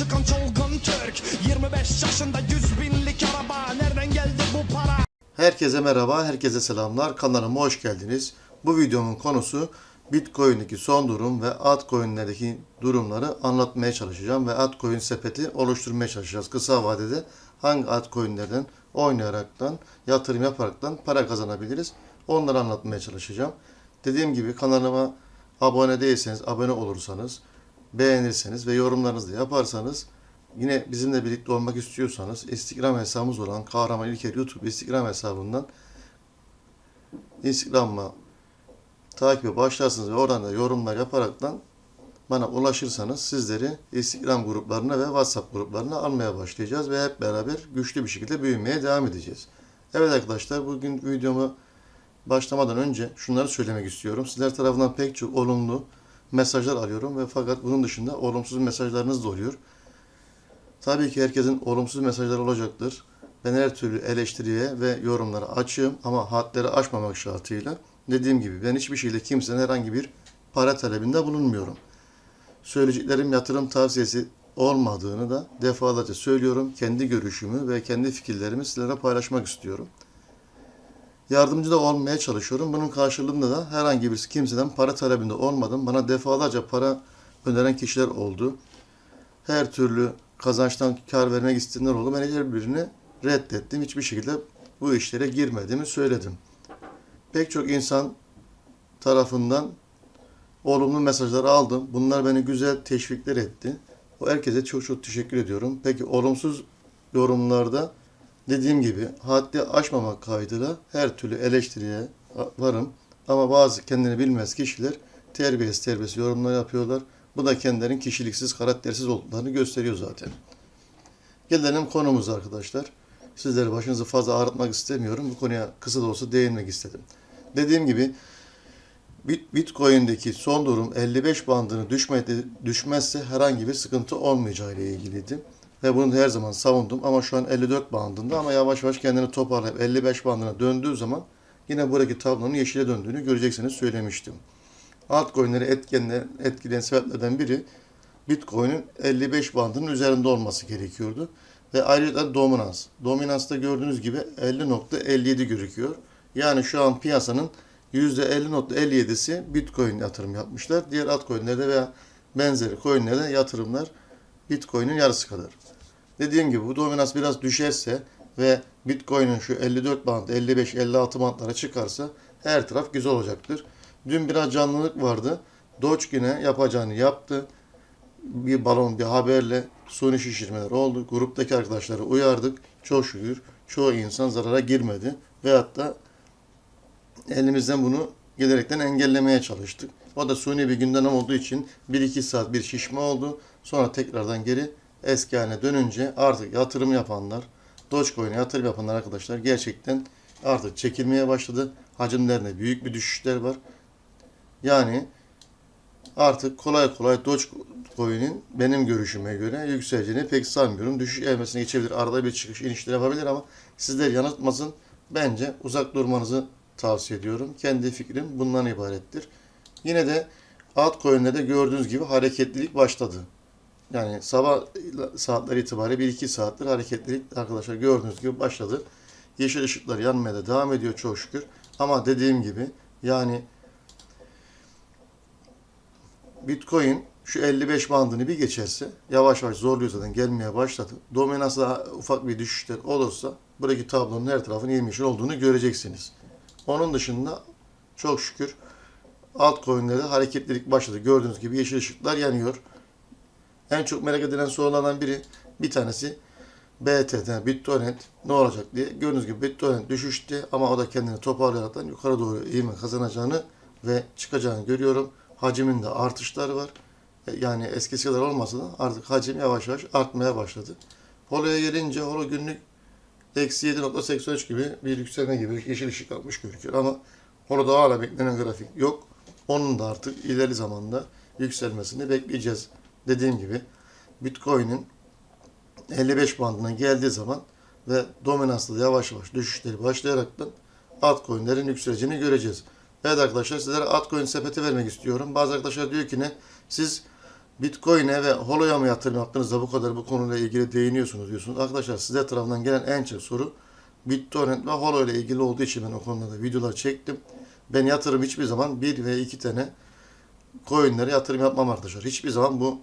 çıkan çılgın Türk 25 yaşında 100 binlik araba Nereden geldi bu para? Herkese merhaba, herkese selamlar. Kanalıma hoş geldiniz. Bu videomun konusu Bitcoin'deki son durum ve altcoin'lerdeki durumları anlatmaya çalışacağım ve altcoin sepeti oluşturmaya çalışacağız. Kısa vadede hangi altcoin'lerden oynayaraktan, yatırım yaparaktan para kazanabiliriz? Onları anlatmaya çalışacağım. Dediğim gibi kanalıma abone değilseniz, abone olursanız, beğenirseniz ve yorumlarınızı yaparsanız Yine bizimle birlikte olmak istiyorsanız Instagram hesabımız olan Kahraman İlker YouTube Instagram hesabından Instagram'a takibe başlarsınız ve oradan da yorumlar yaparaktan bana ulaşırsanız sizleri Instagram gruplarına ve WhatsApp gruplarına almaya başlayacağız ve hep beraber güçlü bir şekilde büyümeye devam edeceğiz. Evet arkadaşlar bugün videomu başlamadan önce şunları söylemek istiyorum. Sizler tarafından pek çok olumlu mesajlar alıyorum ve fakat bunun dışında olumsuz mesajlarınız da oluyor. Tabii ki herkesin olumsuz mesajları olacaktır. Ben her türlü eleştiriye ve yorumlara açığım ama hadleri aşmamak şartıyla dediğim gibi ben hiçbir şekilde kimsenin herhangi bir para talebinde bulunmuyorum. Söyleyeceklerim yatırım tavsiyesi olmadığını da defalarca söylüyorum. Kendi görüşümü ve kendi fikirlerimi sizlere paylaşmak istiyorum. Yardımcı da olmaya çalışıyorum. Bunun karşılığında da herhangi bir kimseden para talebinde olmadım. Bana defalarca para öneren kişiler oldu her türlü kazançtan kar vermek isteyenler oldu. Ben her birini reddettim. Hiçbir şekilde bu işlere girmediğimi söyledim. Pek çok insan tarafından olumlu mesajlar aldım. Bunlar beni güzel teşvikler etti. O herkese çok çok teşekkür ediyorum. Peki olumsuz yorumlarda dediğim gibi haddi aşmamak kaydıyla her türlü eleştiriye varım. Ama bazı kendini bilmez kişiler terbiyesiz terbiyesiz yorumlar yapıyorlar. Bu da kendilerinin kişiliksiz, karaktersiz olduklarını gösteriyor zaten. Gelelim konumuza arkadaşlar. Sizleri başınızı fazla ağrıtmak istemiyorum. Bu konuya kısa da olsa değinmek istedim. Dediğim gibi Bit- Bitcoin'deki son durum 55 bandını düşmedi, düşmezse herhangi bir sıkıntı olmayacağı ile ilgiliydi. Ve bunu her zaman savundum ama şu an 54 bandında ama yavaş yavaş kendini toparlayıp 55 bandına döndüğü zaman yine buradaki tablonun yeşile döndüğünü göreceksiniz söylemiştim altcoin'leri etkileyen, etkileyen sebeplerden biri Bitcoin'in 55 bandının üzerinde olması gerekiyordu. Ve ayrıca dominans. Dominansta gördüğünüz gibi 50.57 gözüküyor. Yani şu an piyasanın %50.57'si Bitcoin yatırım yapmışlar. Diğer altcoin'lerde veya benzeri coin'lerde yatırımlar Bitcoin'in yarısı kadar. Dediğim gibi bu dominans biraz düşerse ve Bitcoin'in şu 54 band, 55, 56 bandlara çıkarsa her taraf güzel olacaktır. Dün biraz canlılık vardı. Dogecoin'e yapacağını yaptı. Bir balon, bir haberle suni şişirmeler oldu. Gruptaki arkadaşları uyardık. Çok şükür çoğu insan zarara girmedi. Veyahut da elimizden bunu gelerekten engellemeye çalıştık. O da suni bir gündem olduğu için 1-2 saat bir şişme oldu. Sonra tekrardan geri eski haline dönünce artık yatırım yapanlar, Dogecoin'e yatırım yapanlar arkadaşlar gerçekten artık çekilmeye başladı. Hacimlerinde büyük bir düşüşler var. Yani artık kolay kolay Dogecoin'in benim görüşüme göre yükseleceğini pek sanmıyorum. Düşüş evmesine geçebilir. Arada bir çıkış inişler yapabilir ama sizler yanıltmasın. Bence uzak durmanızı tavsiye ediyorum. Kendi fikrim bundan ibarettir. Yine de altcoin'lerde gördüğünüz gibi hareketlilik başladı. Yani sabah saatler itibariyle 1-2 saattir hareketlilik arkadaşlar gördüğünüz gibi başladı. Yeşil ışıklar yanmaya da devam ediyor çok şükür. Ama dediğim gibi yani Bitcoin şu 55 bandını bir geçerse yavaş yavaş zorluyor zaten gelmeye başladı. Dominansı daha ufak bir düşüşler olursa buradaki tablonun her tarafının yemyeşil olduğunu göreceksiniz. Onun dışında çok şükür altcoin'lerde hareketlilik başladı. Gördüğünüz gibi yeşil ışıklar yanıyor. En çok merak edilen sorulardan biri bir tanesi BTT, BitTorrent ne olacak diye. Gördüğünüz gibi BitTorrent düşüştü ama o da kendini toparlayarak yukarı doğru ivme kazanacağını ve çıkacağını görüyorum haciminde artışlar var. E, Yani eskisi kadar olmasa da artık hacim yavaş yavaş artmaya başladı. Holo'ya gelince Holo günlük eksi 7.83 gibi bir yükselme gibi yeşil ışık atmış gözüküyor ama Holo'da hala beklenen grafik yok. Onun da artık ileri zamanda yükselmesini bekleyeceğiz. Dediğim gibi Bitcoin'in 55 bandına geldiği zaman ve dominanslı yavaş yavaş düşüşleri başlayaraktan altcoin'lerin yükseleceğini göreceğiz. Evet arkadaşlar sizlere altcoin sepeti vermek istiyorum. Bazı arkadaşlar diyor ki ne? Siz Bitcoin'e ve Holo'ya mı yatırım yaptığınızda bu kadar bu konuyla ilgili değiniyorsunuz diyorsunuz. Arkadaşlar size tarafından gelen en çok soru BitTorrent ve Holo ile ilgili olduğu için ben o konuda da videolar çektim. Ben yatırım hiçbir zaman bir ve iki tane coinlere yatırım yapmam arkadaşlar. Hiçbir zaman bu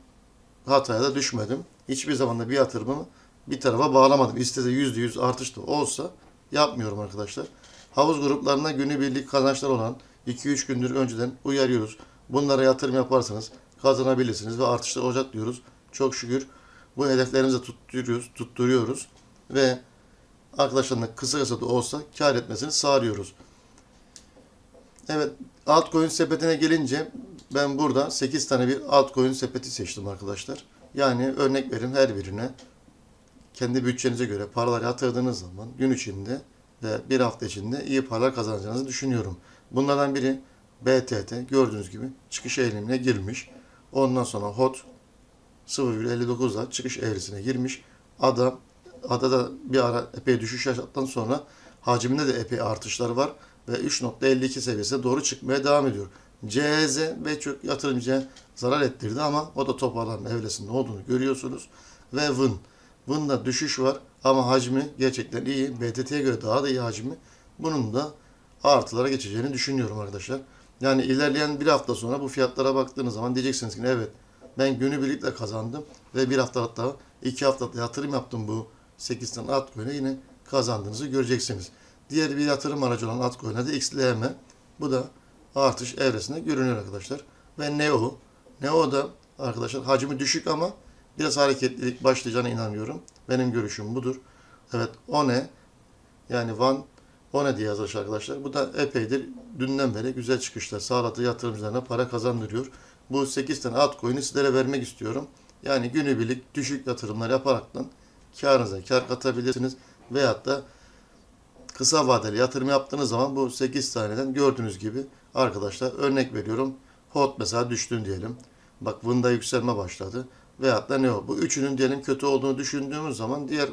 hataya da düşmedim. Hiçbir zaman da bir yatırımımı bir tarafa bağlamadım. İstese yüzde yüz artış da olsa yapmıyorum arkadaşlar. Havuz gruplarına günübirlik kazançlar olan 2-3 gündür önceden uyarıyoruz. Bunlara yatırım yaparsanız kazanabilirsiniz ve artışlar olacak diyoruz. Çok şükür bu hedeflerimizi tutturuyoruz, tutturuyoruz ve arkadaşlarına kısa kısa da olsa kar etmesini sağlıyoruz. Evet, altcoin sepetine gelince ben burada 8 tane bir altcoin sepeti seçtim arkadaşlar. Yani örnek verin her birine kendi bütçenize göre paralar yatırdığınız zaman gün içinde ve bir hafta içinde iyi paralar kazanacağınızı düşünüyorum. Bunlardan biri BTT gördüğünüz gibi çıkış eğilimine girmiş. Ondan sonra HOT 0,59'da çıkış eğrisine girmiş. ADA ADA'da bir ara epey düşüş yaşattıktan sonra hacminde de epey artışlar var ve 3.52 seviyesine doğru çıkmaya devam ediyor. CZ ve çok yatırımcıya zarar ettirdi ama o da toparlanma evresinde olduğunu görüyorsunuz. Ve VIN. VIN'da düşüş var ama hacmi gerçekten iyi. BTT'ye göre daha da iyi hacmi. Bunun da artılara geçeceğini düşünüyorum arkadaşlar. Yani ilerleyen bir hafta sonra bu fiyatlara baktığınız zaman diyeceksiniz ki evet ben günübirlikle kazandım ve bir hafta hatta iki haftada yatırım yaptım bu 8 tane altcoin'e yine kazandığınızı göreceksiniz. Diğer bir yatırım aracı olan altcoin'e de XLM. Bu da artış evresinde görünüyor arkadaşlar. Ve Neo. Neo da arkadaşlar hacmi düşük ama biraz hareketlilik başlayacağına inanıyorum. Benim görüşüm budur. Evet o ne? Yani Van o ne diye yazmış arkadaşlar. Bu da epeydir dünden beri güzel çıkışlar sağladı yatırımcılarına para kazandırıyor. Bu 8 tane altcoin'i sizlere vermek istiyorum. Yani günübirlik düşük yatırımlar yaparaktan karınıza kar katabilirsiniz. Veyahut da kısa vadeli yatırım yaptığınız zaman bu 8 taneden gördüğünüz gibi arkadaşlar örnek veriyorum. HOT mesela düştün diyelim. Bak Vında yükselme başladı. Veyahut da ne o? Bu üçünün diyelim kötü olduğunu düşündüğümüz zaman diğer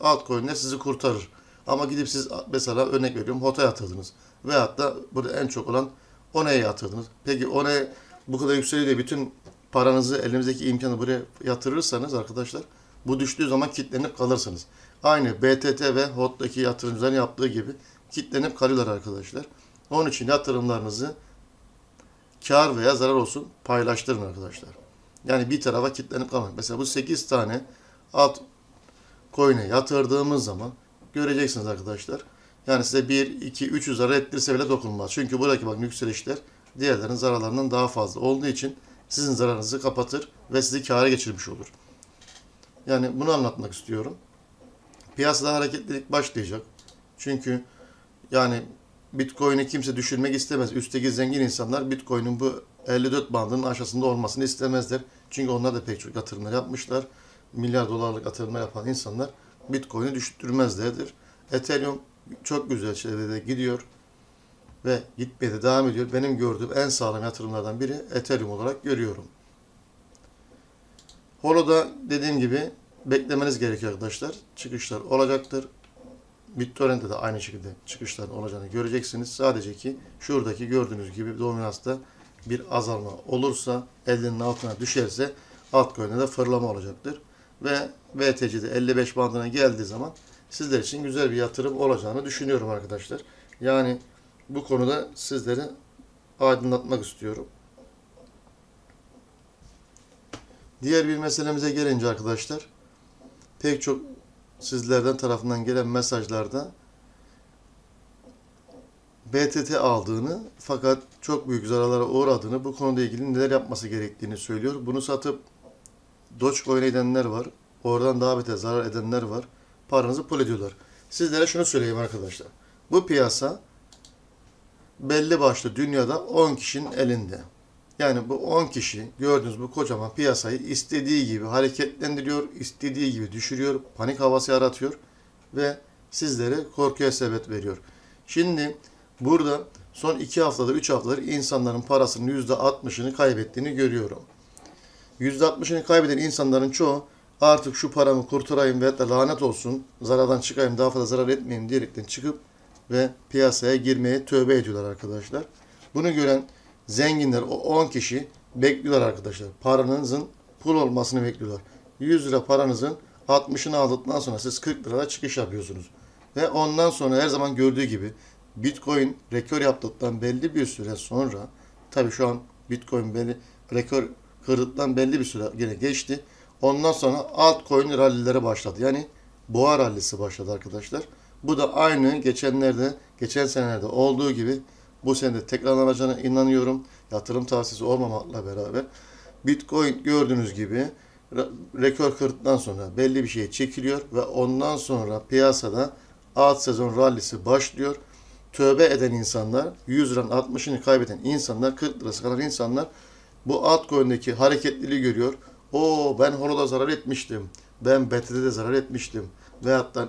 altcoin'ler sizi kurtarır. Ama gidip siz mesela örnek veriyorum HOT'a yatırdınız. Veyahut da burada en çok olan ONE'ye yatırdınız. Peki ONE bu kadar yükseliyor diye bütün paranızı elinizdeki imkanı buraya yatırırsanız arkadaşlar bu düştüğü zaman kilitlenip kalırsınız. Aynı BTT ve HOT'taki yatırımcıların yaptığı gibi kilitlenip kalıyorlar arkadaşlar. Onun için yatırımlarınızı kar veya zarar olsun paylaştırın arkadaşlar. Yani bir tarafa kilitlenip kalmayın. Mesela bu 8 tane alt coin'e yatırdığımız zaman göreceksiniz arkadaşlar. Yani size 1, 2, 300 zarar ettirse bile dokunmaz. Çünkü buradaki bakın yükselişler diğerlerinin zararlarından daha fazla olduğu için sizin zararınızı kapatır ve sizi kâra geçirmiş olur. Yani bunu anlatmak istiyorum. Piyasada hareketlilik başlayacak. Çünkü yani Bitcoin'i kimse düşürmek istemez. Üstteki zengin insanlar Bitcoin'in bu 54 bandının aşağısında olmasını istemezler. Çünkü onlar da pek çok yatırımlar yapmışlar. Milyar dolarlık yatırımlar yapan insanlar Bitcoin'i düşürmezlerdir. Ethereum çok güzel şeylerde gidiyor ve gitmeye de devam ediyor. Benim gördüğüm en sağlam yatırımlardan biri Ethereum olarak görüyorum. Holo'da dediğim gibi beklemeniz gerekiyor arkadaşlar. Çıkışlar olacaktır. BitTorrent'te de aynı şekilde çıkışların olacağını göreceksiniz. Sadece ki şuradaki gördüğünüz gibi dominansta bir azalma olursa, elinin altına düşerse altcoin'de de fırlama olacaktır. Ve BTC'de 55 bandına geldiği zaman sizler için güzel bir yatırım olacağını düşünüyorum arkadaşlar. Yani bu konuda sizleri aydınlatmak istiyorum. Diğer bir meselemize gelince arkadaşlar, pek çok sizlerden tarafından gelen mesajlarda BTT aldığını fakat çok büyük zararlara uğradığını, bu konuyla ilgili neler yapması gerektiğini söylüyor. Bunu satıp Dogecoin edenler var. Oradan daha beter zarar edenler var. Paranızı pul ediyorlar. Sizlere şunu söyleyeyim arkadaşlar. Bu piyasa belli başlı dünyada 10 kişinin elinde. Yani bu 10 kişi gördüğünüz bu kocaman piyasayı istediği gibi hareketlendiriyor, istediği gibi düşürüyor, panik havası yaratıyor ve sizlere korkuya sebep veriyor. Şimdi burada son 2 haftadır, 3 haftadır insanların parasının %60'ını kaybettiğini görüyorum. %60'ını kaybeden insanların çoğu artık şu paramı kurtarayım ve lanet olsun, zarardan çıkayım, daha fazla zarar etmeyeyim diyerekten çıkıp ve piyasaya girmeye tövbe ediyorlar arkadaşlar. Bunu gören zenginler, o 10 kişi bekliyorlar arkadaşlar. Paranızın pul olmasını bekliyorlar. 100 lira paranızın 60'ını aldıktan sonra siz 40 liraya çıkış yapıyorsunuz. Ve ondan sonra her zaman gördüğü gibi Bitcoin rekor yaptıktan belli bir süre sonra tabii şu an Bitcoin belli rekor kırdıktan belli bir süre yine geçti. Ondan sonra altcoin rallileri başladı. Yani boğa rallisi başladı arkadaşlar. Bu da aynı geçenlerde, geçen senelerde olduğu gibi bu sene tekrarlanacağına inanıyorum. Yatırım tavsiyesi olmamakla beraber. Bitcoin gördüğünüz gibi re- rekor kırdıktan sonra belli bir şeye çekiliyor ve ondan sonra piyasada alt sezon rallisi başlıyor. Tövbe eden insanlar, 100 liranın 60'ını kaybeden insanlar, 40 lirası kalan insanlar bu altcoin'deki hareketliliği görüyor. O ben Horo'da zarar etmiştim. Ben BT'de de zarar etmiştim. Veyahut da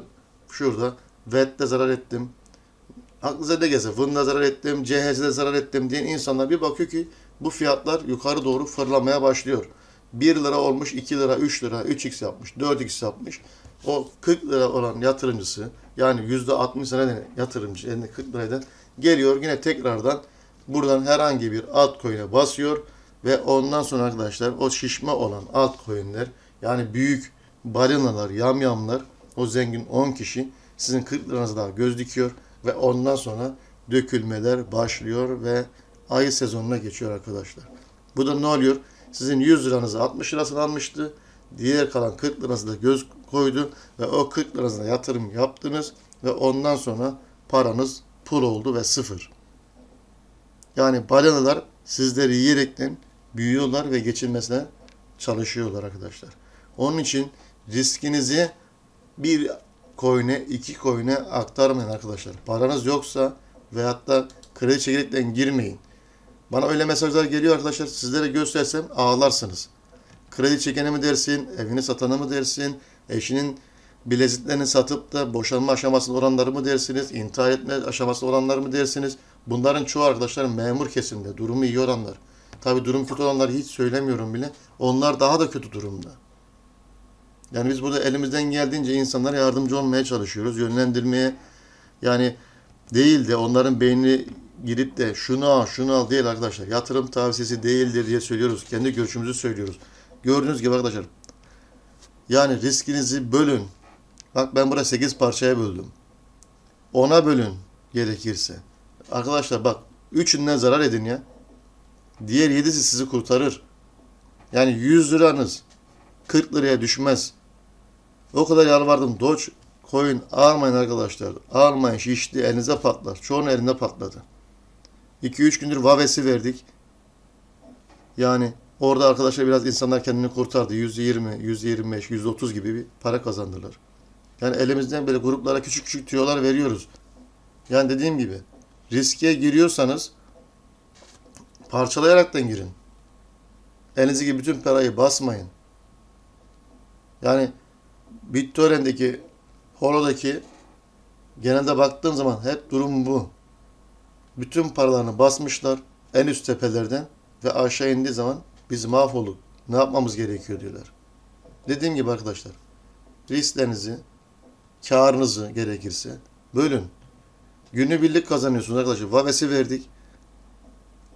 şurada VET'de zarar ettim. Aklınıza ne gelse Vın'da zarar ettim, CHZ'de zarar ettim diyen insanlar bir bakıyor ki bu fiyatlar yukarı doğru fırlamaya başlıyor. 1 lira olmuş 2 lira, 3 lira, 3x yapmış, 4x yapmış. O 40 lira olan yatırımcısı yani %60 seneden yatırımcı elinde 40 lirayla geliyor yine tekrardan buradan herhangi bir altcoin'e basıyor ve ondan sonra arkadaşlar o şişme olan altcoin'ler yani büyük balinalar, yamyamlar o zengin 10 kişi sizin 40 liranızı daha göz dikiyor ve ondan sonra dökülmeler başlıyor ve ayı sezonuna geçiyor arkadaşlar. Bu da ne oluyor? Sizin 100 liranızı 60 lirasını almıştı. Diğer kalan 40 liranızı da göz koydu ve o 40 liranızına yatırım yaptınız ve ondan sonra paranız pul oldu ve sıfır. Yani balinalar sizleri yiyerekten büyüyorlar ve geçinmesine çalışıyorlar arkadaşlar. Onun için riskinizi bir coin'e, iki coin'e aktarmayın arkadaşlar. Paranız yoksa veyahut da kredi çekirdekten girmeyin. Bana öyle mesajlar geliyor arkadaşlar. Sizlere göstersem ağlarsınız. Kredi çekeni mi dersin, evini satanı mı dersin, eşinin bileziklerini satıp da boşanma aşamasında olanları mı dersiniz, intihar etme aşamasında olanları mı dersiniz? Bunların çoğu arkadaşlar memur kesimde, durumu iyi olanlar. Tabi durum kötü olanları hiç söylemiyorum bile. Onlar daha da kötü durumda. Yani biz burada elimizden geldiğince insanlara yardımcı olmaya çalışıyoruz, yönlendirmeye. Yani değil de onların beynini girip de şunu al, şunu al değil arkadaşlar. Yatırım tavsiyesi değildir diye söylüyoruz. Kendi görüşümüzü söylüyoruz. Gördüğünüz gibi arkadaşlar. Yani riskinizi bölün. Bak ben buraya 8 parçaya böldüm. Ona bölün gerekirse. Arkadaşlar bak üçünden zarar edin ya. Diğer yedisi sizi kurtarır. Yani 100 liranız 40 liraya düşmez. O kadar yalvardım. Doge coin almayın arkadaşlar. Almayın şişti elinize patlar. Çoğunun elinde patladı. 2-3 gündür Vaves'i verdik. Yani orada arkadaşlar biraz insanlar kendini kurtardı. %20, %25, %30 gibi bir para kazandılar. Yani elimizden böyle gruplara küçük küçük tüyolar veriyoruz. Yani dediğim gibi riske giriyorsanız parçalayaraktan girin. Elinizdeki bütün parayı basmayın. Yani BitTorrent'deki Holo'daki genelde baktığım zaman hep durum bu. Bütün paralarını basmışlar en üst tepelerden ve aşağı indiği zaman biz mahvolduk. Ne yapmamız gerekiyor diyorlar. Dediğim gibi arkadaşlar risklerinizi, karınızı gerekirse bölün. Günübirlik kazanıyorsunuz arkadaşlar. Vaves'i verdik.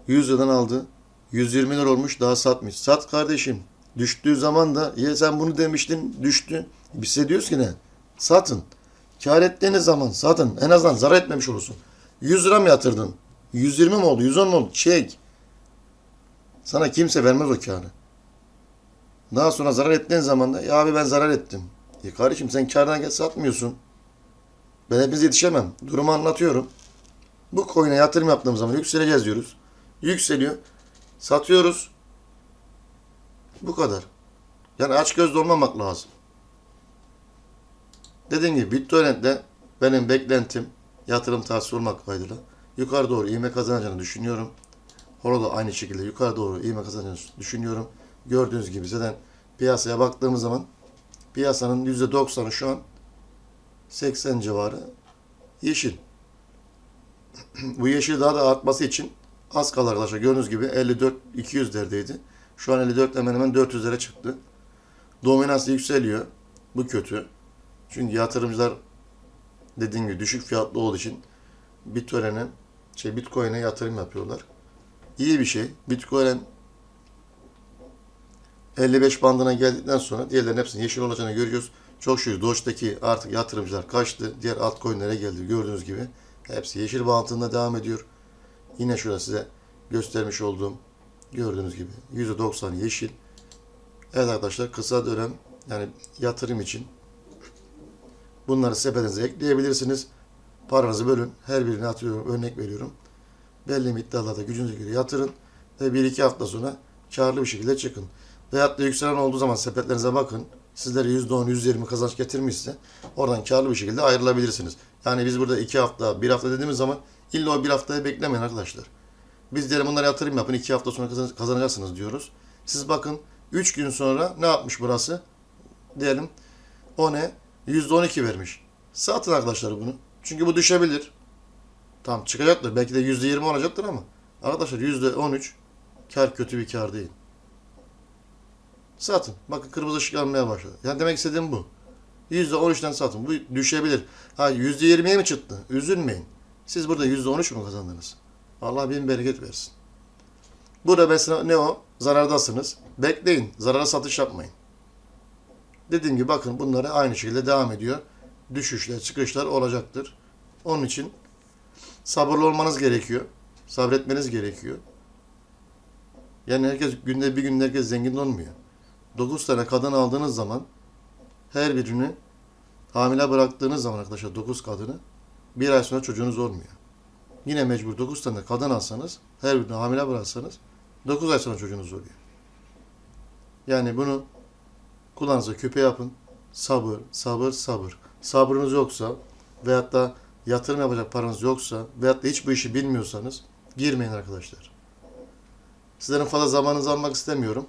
100 liradan aldı. 120 lira olmuş daha satmış. Sat kardeşim. Düştüğü zaman da ya sen bunu demiştin düştü. Biz size diyoruz ki ne? Satın. Kar ettiğiniz zaman satın. En azından zarar etmemiş olursun. 100 lira mı yatırdın? 120 mi oldu? 110 mu oldu? Çek. Sana kimse vermez o karı. Daha sonra zarar ettiğin zaman da ya abi ben zarar ettim. Ya kardeşim sen kardan satmıyorsun. Ben hepinize yetişemem. Durumu anlatıyorum. Bu coin'e yatırım yaptığımız zaman yükseleceğiz diyoruz. Yükseliyor. Satıyoruz. Bu kadar. Yani aç gözlü olmamak lazım. Dediğim gibi BitTorrent'te benim beklentim yatırım tavsiyesi olmak kaydıyla yukarı doğru ivme kazanacağını düşünüyorum. Holo da aynı şekilde yukarı doğru ivme kazanacağını düşünüyorum. Gördüğünüz gibi zaten piyasaya baktığımız zaman piyasanın %90'ı şu an 80 civarı yeşil. Bu yeşil daha da artması için az kalır arkadaşlar. Gördüğünüz gibi 54 200'lerdeydi. Şu an 54 hemen hemen 400'lere çıktı. Dominansı yükseliyor. Bu kötü. Çünkü yatırımcılar dediğim gibi düşük fiyatlı olduğu için Bitcoin'e şey Bitcoin'e yatırım yapıyorlar. İyi bir şey. Bitcoin 55 bandına geldikten sonra diğerlerin hepsinin yeşil olacağını görüyoruz. Çok şükür Doge'daki artık yatırımcılar kaçtı. Diğer altcoin'lere geldi gördüğünüz gibi. Hepsi yeşil bantında devam ediyor. Yine şurada size göstermiş olduğum gördüğünüz gibi %90 yeşil. Evet arkadaşlar kısa dönem yani yatırım için bunları sepetinize ekleyebilirsiniz. Paranızı bölün. Her birine atıyorum. Örnek veriyorum. Belli miktarlarda gücünüze göre yatırın ve 1-2 hafta sonra karlı bir şekilde çıkın. Veyahut da yükselen olduğu zaman sepetlerinize bakın. Sizlere %10, %20 kazanç getirmişse oradan karlı bir şekilde ayrılabilirsiniz. Yani biz burada 2 hafta, 1 hafta dediğimiz zaman illa o 1 haftaya beklemeyin arkadaşlar. Biz diyelim bunlara yatırım yapın, 2 hafta sonra kazan- kazanacaksınız diyoruz. Siz bakın 3 gün sonra ne yapmış burası? Diyelim o ne? %12 vermiş. Satın arkadaşlar bunu. Çünkü bu düşebilir. Tamam çıkacaktır. Belki de %20 olacaktır ama arkadaşlar %13 kar kötü bir kar değil. Satın. Bakın kırmızı ışık yanmaya başladı. Yani demek istediğim bu. %13'ten satın. Bu düşebilir. Ha %20'ye mi çıktı? Üzülmeyin. Siz burada %13 mu kazandınız? Allah bin bereket versin. Burada ne o? Zarardasınız. Bekleyin. Zarara satış yapmayın. Dediğim gibi bakın bunları aynı şekilde devam ediyor. Düşüşler, çıkışlar olacaktır. Onun için sabırlı olmanız gerekiyor. Sabretmeniz gerekiyor. Yani herkes günde bir gün herkes zengin olmuyor. 9 tane kadın aldığınız zaman her birini hamile bıraktığınız zaman arkadaşlar 9 kadını bir ay sonra çocuğunuz olmuyor. Yine mecbur 9 tane kadın alsanız her birini hamile bıraksanız 9 ay sonra çocuğunuz oluyor. Yani bunu kulağınıza küpe yapın. Sabır, sabır, sabır. Sabrınız yoksa veyahut da yatırım yapacak paranız yoksa veyahut da hiç bu işi bilmiyorsanız girmeyin arkadaşlar. Sizlerin fazla zamanınızı almak istemiyorum.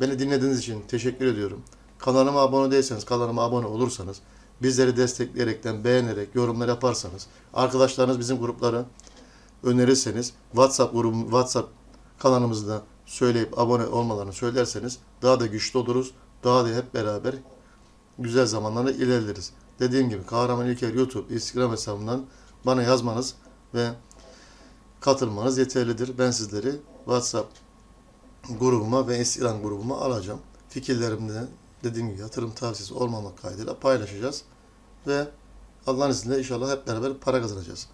Beni dinlediğiniz için teşekkür ediyorum. Kanalıma abone değilseniz, kanalıma abone olursanız, bizleri destekleyerekten, beğenerek, yorumlar yaparsanız, arkadaşlarınız bizim grupları önerirseniz, WhatsApp grubu, WhatsApp kanalımızda söyleyip abone olmalarını söylerseniz daha da güçlü oluruz. Daha da hep beraber güzel zamanlarda ilerleriz. Dediğim gibi Kahraman İlker YouTube, Instagram hesabından bana yazmanız ve katılmanız yeterlidir. Ben sizleri WhatsApp grubuma ve Instagram grubuma alacağım. Fikirlerimi de dediğim gibi yatırım tavsiyesi olmamak kaydıyla paylaşacağız. Ve Allah'ın izniyle inşallah hep beraber para kazanacağız.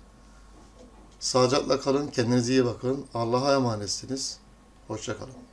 Sağlıcakla kalın, kendinize iyi bakın. Allah'a emanetsiniz. Hoşça kalın.